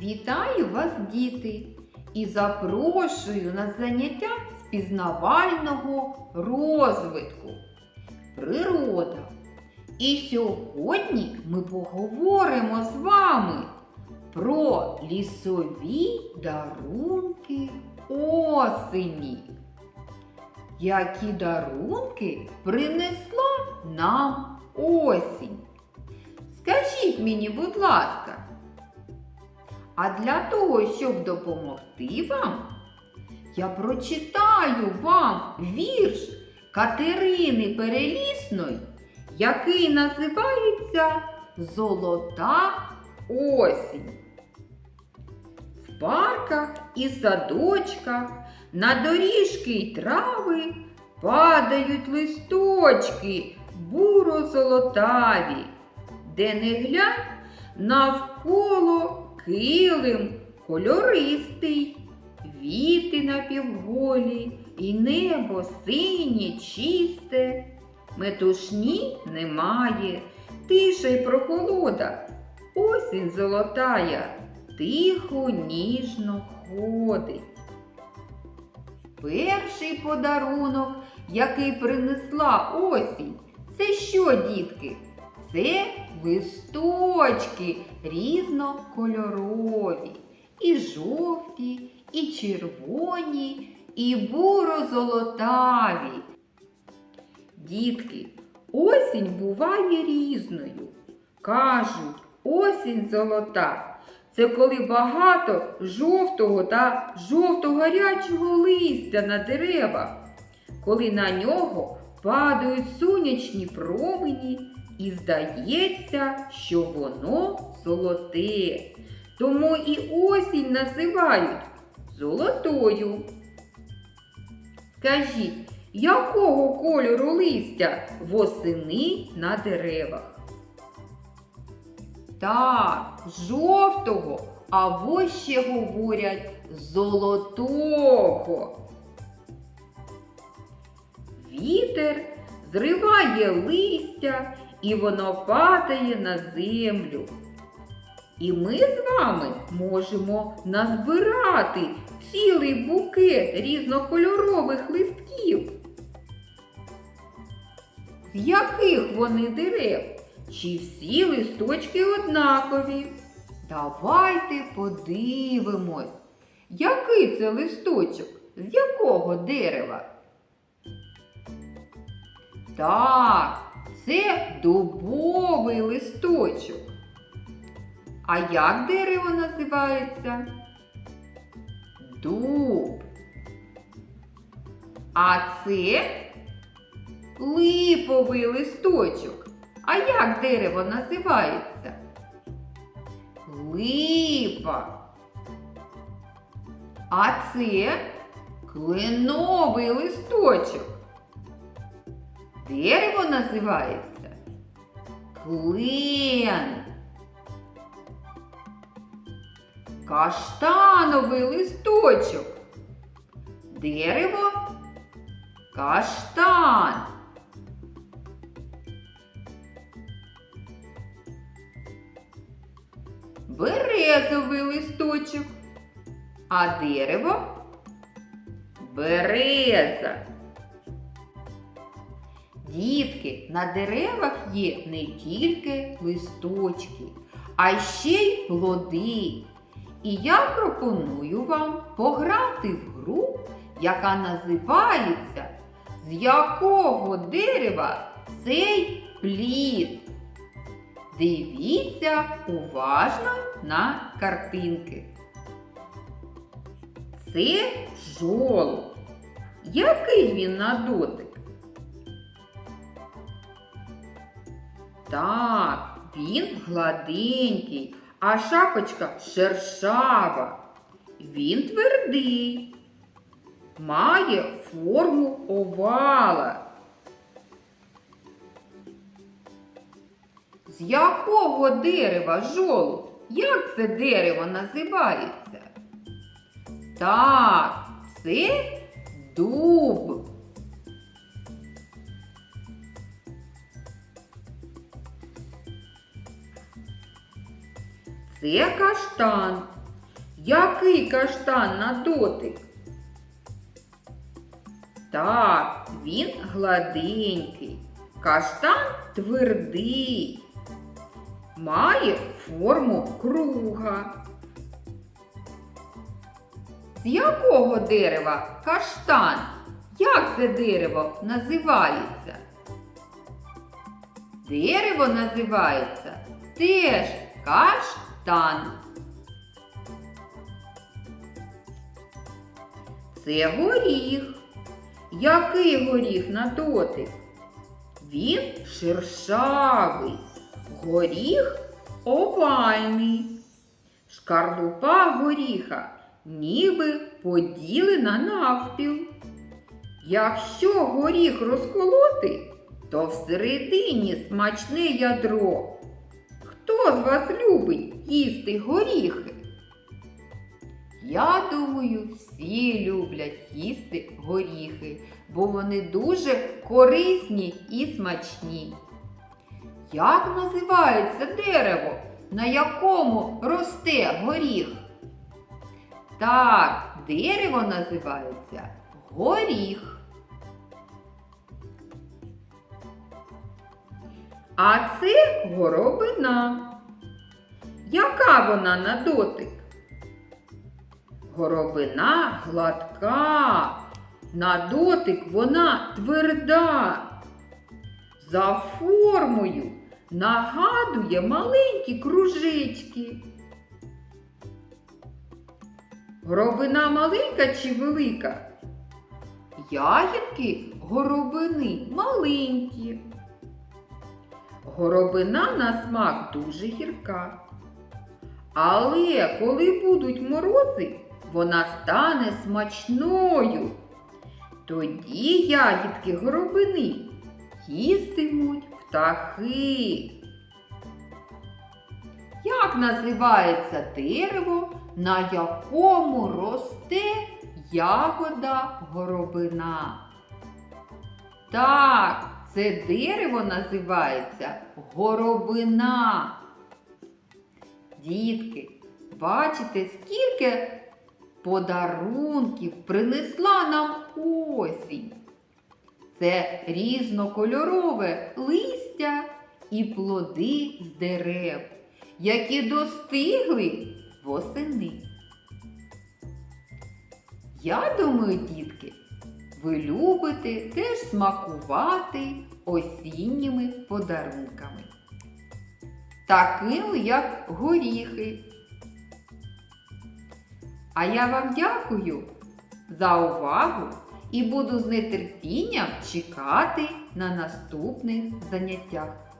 Вітаю вас, діти, і запрошую на заняття з пізнавального розвитку. Природа. І сьогодні ми поговоримо з вами про лісові дарунки осені. Які дарунки принесла нам осінь? Скажіть мені, будь ласка, а для того, щоб допомогти вам, я прочитаю вам вірш Катерини Перелісної, який називається Золота осінь. В парках і садочках на доріжки й трави падають листочки буро-золотаві, де не глянь навколо килим кольористий, віти напівголі, і небо синє, чисте, метушні немає, тиша й прохолода, осінь золотая, тихо, ніжно ходить. Перший подарунок, який принесла осінь, це що, дітки? Це листочки різнокольорові, і жовті, і червоні, і буро-золотаві. Дітки, осінь буває різною. Кажуть, осінь золота. Це коли багато жовтого та жовто-гарячого листя на деревах, коли на нього падають сонячні промені і здається, що воно золоте. Тому і осінь називають золотою. Скажіть, якого кольору листя восени на деревах? Так, жовтого, або ще говорять золотого. Вітер зриває листя і воно падає на землю. І ми з вами можемо назбирати цілий букет різнокольорових листків. З яких вони дерев? Чи всі листочки однакові? Давайте подивимось, який це листочок, з якого дерева? Так, це дубовий листочок. А як дерево називається? Дуб. А це липовий листочок. А як дерево називається? Липа. А це кленовий листочок. Дерево називається клен. Каштановий листочок. Дерево каштан. Березовий листочок. А дерево береза. Дітки, на деревах є не тільки листочки, а ще й плоди. І я пропоную вам пограти в гру, яка називається З якого дерева цей плід. Дивіться уважно на картинки. Це жолудь. Який він на дотик? Так, він гладенький, а шапочка шершава. Він твердий, має форму овала. З якого дерева жолудь? Як це дерево називається? Так, це дуб. Це каштан. Який каштан на дотик? Так, він гладенький. Каштан твердий. Має форму круга. З якого дерева каштан? Як це дерево називається? Дерево називається теж каштан. Це горіх. Який горіх на дотик? Він шершавий, горіх овальний. Шкарлупа горіха ніби поділена навпіл. Якщо горіх розколоти, то всередині смачне ядро. Хто з вас любить їсти горіхи? Я думаю, всі люблять їсти горіхи, бо вони дуже корисні і смачні. Як називається дерево, на якому росте горіх? Так, дерево називається горіх. А це горобина. Яка вона на дотик? Горобина гладка, на дотик вона тверда. За формою нагадує маленькі кружечки. Горобина маленька чи велика? Ягідки горобини маленькі. Горобина на смак дуже гірка. Але коли будуть морози, вона стане смачною. Тоді ягідки горобини їстимуть птахи. Як називається дерево, на якому росте ягода горобина? Так, це дерево називається горобина. Дітки, бачите, скільки подарунків принесла нам осінь. Це різнокольорове листя і плоди з дерев, які достигли восени. Я думаю, дітки, ви любите теж смакувати осінніми подарунками, такими як горіхи. А я вам дякую за увагу і буду з нетерпінням чекати на наступних заняттях.